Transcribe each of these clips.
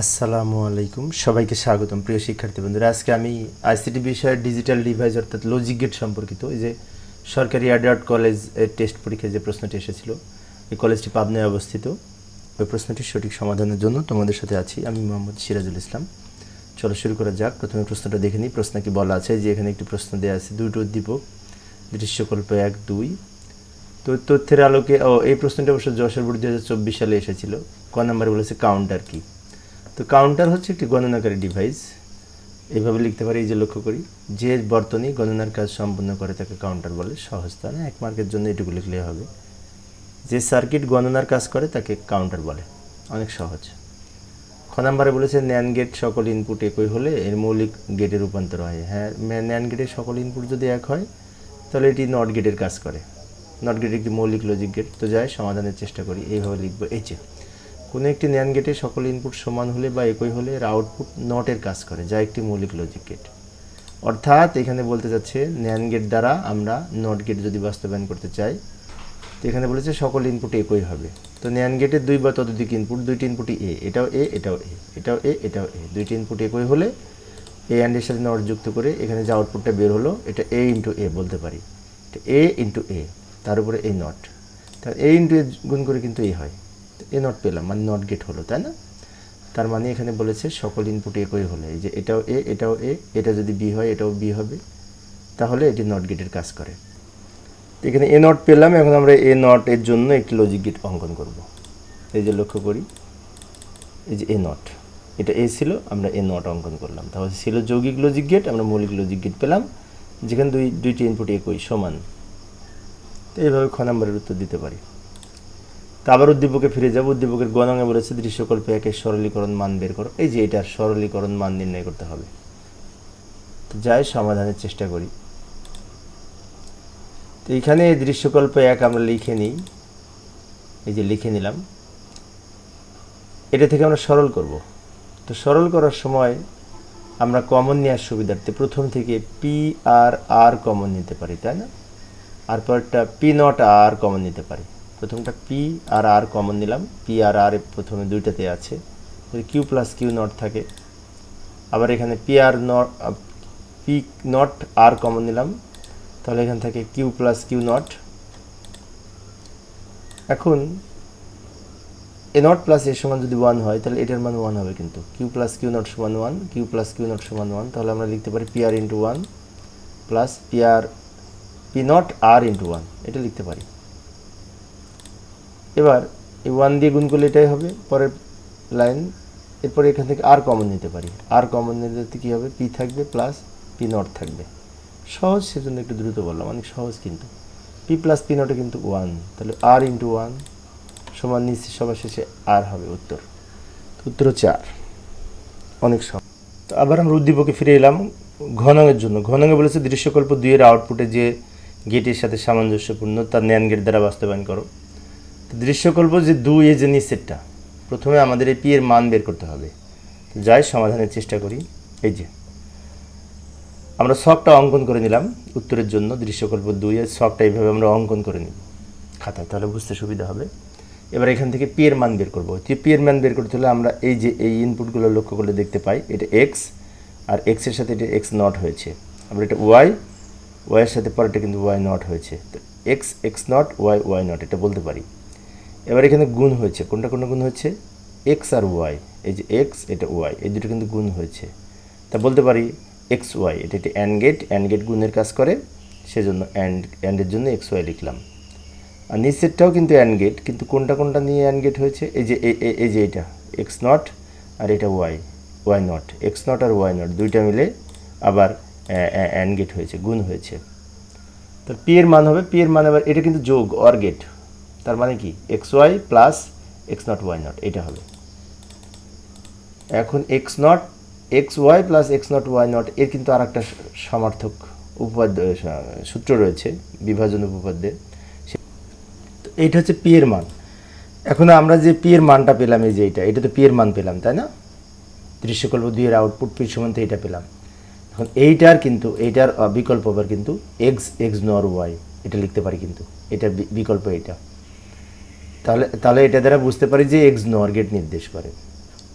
আসসালামু আলাইকুম। সবাইকে স্বাগতম, প্রিয় শিক্ষার্থী বন্ধুরা। আজকে আমি আইসিটি বিষয়ের ডিজিটাল ডিভাইস অর্থাৎ লজিক গেট সম্পর্কিত এই যে সরকারি অ্যাডার্ট কলেজের টেস্ট পরীক্ষায় যে প্রশ্নটি এসেছিল, এই কলেজটি পাবনায় অবস্থিত। ওই প্রশ্নটির সঠিক সমাধানের জন্য তোমাদের সাথে আছি আমি মোহাম্মদ সিরাজুল ইসলাম। চলো শুরু করা যাক। প্রথমে প্রশ্নটা দেখে নিই। প্রশ্ন কি বলা আছে? যে এখানে একটি প্রশ্ন দেওয়া আছে দুটো উদ্দীপক দৃশ্যকল্প এক, দুই। তো তথ্যের আলোকে, ও এই প্রশ্নটা অবশ্য যশোর বোর্ড দু হাজার চব্বিশ সালে এসেছিল। ক নাম্বারে বলেছে কাউন্টার কি তো কাউন্টার হচ্ছে একটি গণনাকারী ডিভাইস এইভাবে লিখতে পারি, এই যে লক্ষ্য করি। যে বর্তনী গণনার কাজ সম্পন্ন করে তাকে কাউন্টার বলে, সহজ তাই না, এক মার্কের জন্য এটুকু লিখলে হবে। যে সার্কিট গণনার কাজ করে তাকে কাউন্টার বলে, অনেক সহজ। খ নাম্বারে বলেছে ন্যান গেট সকল ইনপুট একই হলে এর মৌলিক গেটে রূপান্তর হয়। হ্যাঁ ন্যান গেটের সকল ইনপুট যদি এক হয়, তাহলে এটি নট গেটের কাজ করে। নট গেট একটি মৌলিক লজিক গেট তো যাই, সমাধানের চেষ্টা করি। এইভাবে লিখব এইচে কোনো একটি ন্যান গেটে সকল ইনপুট সমান হলে বা একই হলে এর আউটপুট নটের কাজ করে, যা একটি মৌলিক লজিক গেট অর্থাৎ এখানে বলতে যাচ্ছে ন্যান গেট দ্বারা আমরা নট গেট যদি বাস্তবায়ন করতে চাই, তো এখানে বলেছে সকল ইনপুট একই হবে। তো ন্যান গেটের দুই বা ততোধিক ইনপুট দুইটি ইনপুটই এ এটাও এ এটাও এ এটাও এ এটাও এ দুইটি ইনপুট একই হলে এ অ্যান্ডের সাথে নট যুক্ত করে এখানে যে আউটপুটটা বের হলো, এটা এ ইন্টু এ বলতে পারি। এ ইন্টু এ তার উপরে এ নট তার এ ইন্টু এ গুণ করে কিন্তু এ হয়। এ নট পেলাম মানে নট গেট হলো, তাই না? তার মানে এখানে বলেছে সকল ইনপুট একই হলে যে এটাও এ এটাও এ, এটা যদি বি হয়, এটাও বি হবে, তাহলে এটি নট গেটের কাজ করে। তো এখানে এ নট পেলাম, এখন আমরা এ নট এর জন্য একটি লজিক গেট অঙ্কন করব। এই যে লক্ষ্য করি, এই যে এ নট এটা এ ছিল, আমরা এ নট অঙ্কন করলাম। তাহলে ছিল যৌগিক লজিক গেট আমরা মৌলিক লজিক গেট পেলাম, যেখানে দুই, দুইটি ইনপুট একই, সমান। তো এইভাবে খ নম্বরের উত্তর দিতে পারি। তো আবার উদ্দীপকে ফিরে যাব, উদ্দীপকের গণাঙ্গে বলেছে, দৃশ্যকল্পে একের সরলীকরণ মান বের করো। এই যে এটার সরলীকরণ মান নির্ণয় করতে হবে। তো যাই, সমাধানের চেষ্টা করি। তো এইখানে দৃশ্যকল্প এক আমরা লিখে নিই। এই যে লিখে নিলাম। এটা থেকে আমরা সরল করব। তো সরল করার সময় আমরা কমন নেওয়ার সুবিধার্থে প্রথম থেকে পি আর আর কমন নিতে পারি, তাই না? আর পরটা পি নট আর কমন নিতে পারি। প্রথমটা পি আর আর কমন নিলাম। পি আর আর প্রথমে দুইটাতে আছে। কিউ প্লাস কিউ নট থাকে। আবার এখানে P R not P not R common নিলাম। তাহলে এখান থেকে কিউ প্লাস কিউ নট এখন, এ নট প্লাস এর সমান যদি ওয়ান হয়, তাহলে এটার মান ওয়ান হবে কিন্তু। কিউ প্লাস কিউ নট সমান one Q plus Q not সমান ওয়ান তাহলে আমরা লিখতে পারি P R into one plus P R P not R into one এটা লিখতে পারি। এবার এই ওয়ান দিয়ে গুণ করলে এটাই হবে, পরের লাইন এরপরে এখান থেকে আর কমন নিতে পারি। আর কমন নিতে কী হবে? পি থাকবে প্লাস পি নট থাকবে। সহজ, সেজন্য একটু দ্রুত বললাম, অনেক সহজ কিন্তু। পি প্লাস পি নটে কিন্তু ওয়ান তাহলে আর ইন্টু ওয়ান সমান নিচে সবার শেষে আর হবে উত্তর। উত্তর আর অনেক সহজ। তো আবার আমরা উদ্দীপকে ফিরে এলাম ঘনাঙের জন্য। ঘনাঙে বলেছে দৃশ্যকল্প দুইয়ের আউটপুটে যে গেটের সাথে সামঞ্জস্যপূর্ণ, তার ন্যান গেট দ্বারা বাস্তবায়ন করো। তো দৃশ্যকল্প যে দুই এই যে নিচেরটা প্রথমে আমাদের এই পি এর মান বের করতে হবে। তো যাই, সমাধানের চেষ্টা করি। এই যে, আমরা শখটা অঙ্কন করে নিলাম উত্তরের জন্য। দৃশ্যকল্প দুই এর শখটা এইভাবে আমরা অঙ্কন করে নিব। খাতায়, তাহলে বুঝতে সুবিধা হবে। এবার এখান থেকে পি এর মান বের করব। যে পি এর মান বের করতে হলে আমরা এই যে এই ইনপুটগুলো লক্ষ্য করলে দেখতে পাই, এটা এক্স আর এক্সের সাথে এটা এক্স নট হয়েছে। আমরা এটা ওয়াই ওয়াইয়ের সাথে পরেটা কিন্তু ওয়াই নট হয়েছে। তো X X not Y Y not এটা বলতে পারি। এবার এখানে গুণ হয়েছে। কোনটা কোনটা গুণ হচ্ছে এক্স আর ওয়াই এই যে এক্স এটা ওয়াই এই দুটো কিন্তু গুণ হয়েছে। তা বলতে পারি এক্স ওয়াই এটা একটি অ্যান্ড গেট। অ্যান্ড গেট গুণের কাজ করে। সেজন্য অ্যান্ড অ্যান্ডের জন্য এক্স ওয়াই লিখলাম। আর নিচেরটাও কিন্তু অ্যান্ড গেট, কিন্তু কোনটা কোনটা নিয়ে অ্যান্ড গেট হয়েছে? এই যে এই যে এটা। এক্স নট আর এটা Y Y not X not R Y not দুইটা মিলে আবার অ্যান্ড গেট হয়েছে। গুণ হয়েছে। তো পি এর মান হবে। পি এর মান আবার এটা কিন্তু যোগ অর গেট। তার মানে কি? X Y plus X not Y not এটা হবে। এখন X not X Y plus X not Y not এর কিন্তু আর একটা সমার্থক উপপাদ্য সূত্র রয়েছে, বিভাজন উপপাদ্যে এইটা হচ্ছে পি এর মান। এখন আমরা যে পি এর মানটা পেলাম, এই যে এইটা, এটা তো পি এর মান পেলাম, তাই না? দৃশ্যকল্প দুইয়ের আউটপুট পি সমান তো এইটা পেলাম। এখন এইটার কিন্তু, এইটার বিকল্প আবার কিন্তু এক্স এক্স নর ওয়াই এটা লিখতে পারি কিন্তু এটার বিকল্প এটা তাহলে তাহলে এটা দ্বারা বুঝতে পারি যে এক্স নর গেট নির্দেশ করে।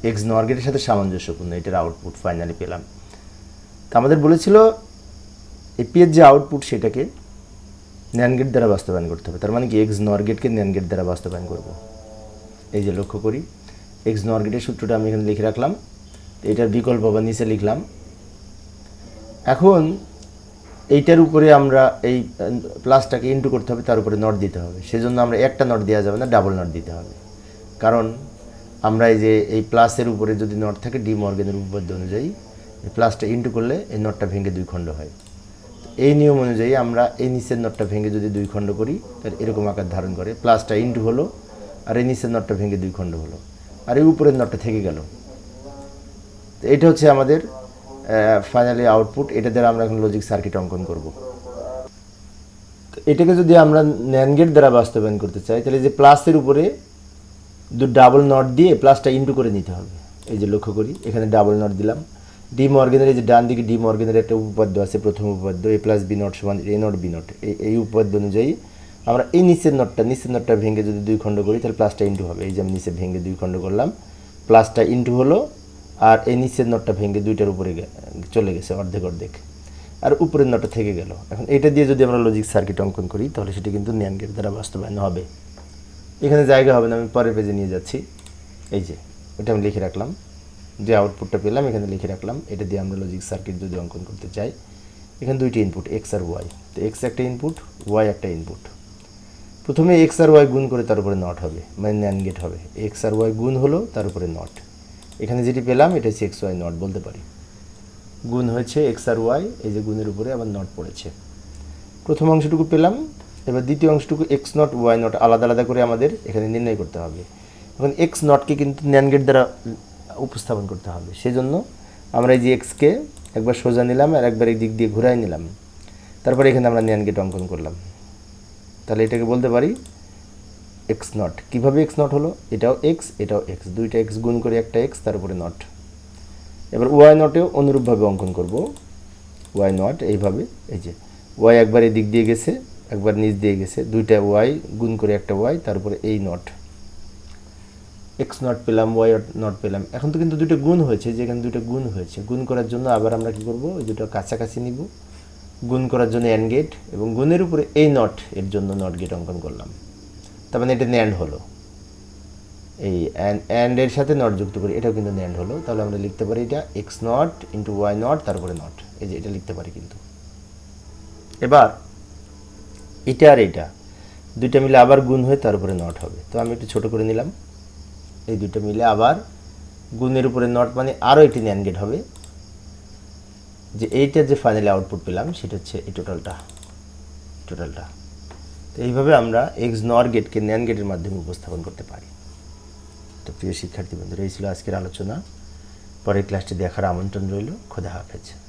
এক্স নর গেটের সাথে সামঞ্জস্যপূর্ণ, এটার আউটপুট ফাইনালি পেলাম। তো আমাদের বলেছিল এপি এর যে আউটপুট সেটাকে ন্যান গেট দ্বারা বাস্তবায়ন করতে হবে। তার মানে কি এক্স নর গেটকে ন্যান গেট দ্বারা বাস্তবায়ন করব। এই যে লক্ষ্য করি এক্স নর গেটের সূত্রটা আমি এখানে লিখে রাখলাম, এটার বিকল্প বা নিচে লিখলাম। এখন এইটার উপরে আমরা এই প্লাসটাকে ইন্টু করতে হবে, তার উপরে নট দিতে হবে। সেজন্য আমরা একটা নট দেওয়া যাবে না ডাবল নট দিতে হবে। কারণ আমরা এই যে এই প্লাসের উপরে যদি নট থাকে ডি মর্গেনের উপপাদ্য অনুযায়ী প্লাসটা ইন্টু করলে এই নটটা ভেঙে দুই খণ্ড হয়। এই নিয়ম অনুযায়ী আমরা এই নিচের নটটা ভেঙে যদি দুই খণ্ড করি, তাহলে এরকম আকার ধারণ করে। প্লাসটা ইন্টু হলো, আর এই নিচের নটটা ভেঙে দুই খণ্ড হলো। আর এই উপরের নটটা থেকে গেল। তো এটা হচ্ছে আমাদের ফাইনালি আউটপুট এটা দ্বারা আমরা এখন লজিক সার্কিট অঙ্কন করব। এটাকে যদি আমরা ন্যান গেট দ্বারা বাস্তবায়ন করতে চাই, তাহলে যে প্লাসের উপরে দু ডাবল নট দিয়ে প্লাসটা ইন্টু করে নিতে হবে। এই যে লক্ষ্য করি, এখানে ডাবল নট দিলাম। ডি মর্গেনের যে ডান দিকে ডি মর্গেনের একটা উপপাদ্য আছে, প্রথম উপপাদ্য এ প্লাস বি নট সমান এ নট বি নট এই এই উপপাদ্য অনুযায়ী আমরা এই নিচের নটটা নিচের নটটা ভেঙে যদি দুই খণ্ড করি, তাহলে প্লাসটা ইন্টু হবে। এই যে আমি নিচে ভেঙে দুই খণ্ড করলাম প্লাসটা ইন্টু হলো আর এই নিচের নটটা ভেঙে দুইটার উপরে চলে গেছে অর্ধেক অর্ধেক। আর উপরের নটটা থেকে গেল। এখন এটা দিয়ে যদি আমরা লজিক সার্কিট অঙ্কন করি, তাহলে সেটি কিন্তু ন্যান গেট দ্বারা বাস্তবায়ন হবে। এখানে জায়গা হবে না, আমি পরের পেজে নিয়ে যাচ্ছি। এই যে, এটা আমি লিখে রাখলাম। যে আউটপুটটা পেলাম, এখানে লিখে রাখলাম। এটা দিয়ে আমরা লজিক সার্কিট যদি অঙ্কন করতে চাই, এখানে দুইটি ইনপুট এক্স আর ওয়াই তো এক্স একটা ইনপুট ওয়াই একটা ইনপুট প্রথমে এক্স আর ওয়াই গুণ করে তার উপরে নট হবে মানে ন্যান গেট হবে। এক্স আর ওয়াই গুণ হলো তার উপরে নট। এখানে যেটি পেলাম, এটা হচ্ছে এক্স ওয়াই নট বলতে পারি। গুণ হয়েছে এক্স আর ওয়াই এই যে গুণের উপরে আবার নট পড়েছে। প্রথম অংশটুকু পেলাম, এবার দ্বিতীয় অংশটুকু এক্স নট ওয়াই নট আলাদা আলাদা করে আমাদের এখানে নির্ণয় করতে হবে। এখন এক্স নটকে কিন্তু ন্যান গেট দ্বারা উপস্থাপন করতে হবে। সেই জন্য আমরা এই যে এক্সকে একবার সোজা নিলাম আর একবার এই দিক দিয়ে ঘুরাই নিলাম। তারপরে এখানে আমরা ন্যান গেট অঙ্কন করলাম। তাহলে এটাকে বলতে পারি এক্স নট কীভাবে এক্স নট হলো? এটাও এক্স এটাও এক্স দুইটা এক্স গুণ করে একটা এক্স তার উপরে নট এবার ওয়াই নটেও অনুরূপভাবে অঙ্কন করব। ওয়াই নট এইভাবে, এই যে। ওয়াই একবার এই দিক দিয়ে গেছে, একবার নিচ দিয়ে গেছে। দুইটা ওয়াই গুণ করে একটা ওয়াই তার উপরে এই নট এক্স নট পেলাম ওয়াই নট পেলাম। এখন তো কিন্তু দুটো গুণ হয়েছে যেখানে দুটো গুণ হয়েছে। গুণ করার জন্য আবার আমরা কি করব? ওই দুটো কাছাকাছি নিব। গুণ করার জন্য অ্যান্ড গেট এবং গুণের উপরে এই নট এর জন্য নট গেট অঙ্কন করলাম। তার মানে এটা ন্যান্ড হলো। এই অ্যান্ড এর সাথে নট যুক্ত করি, এটাও কিন্তু ন্যান্ড হলো। তাহলে আমরা লিখতে পারি এটা X not into Y not তারপরে নট এই যে এটা লিখতে পারি কিন্তু। এবার, এটা আর এটা, দুইটা মিলে আবার গুণ হয়ে তারপরে নট হবে। তো আমি একটু ছোট করে নিলাম। এই দুটো মিলে আবার গুণের উপরে নট মানে আরও একটি ন্যান গেট হবে। যে এইটার যে ফাইনালি আউটপুট পেলাম, সেটা হচ্ছে এই টোটালটা টোটালটা তো এইভাবে আমরা এক্স নর গেটকে ন্যান গেটের মাধ্যমে উপস্থাপন করতে পারি। তো প্রিয় শিক্ষার্থী বন্ধুরা, এই ছিল আজকের আলোচনা। পরের ক্লাসটি দেখার আমন্ত্রণ রইল। খোদা হাফেজ।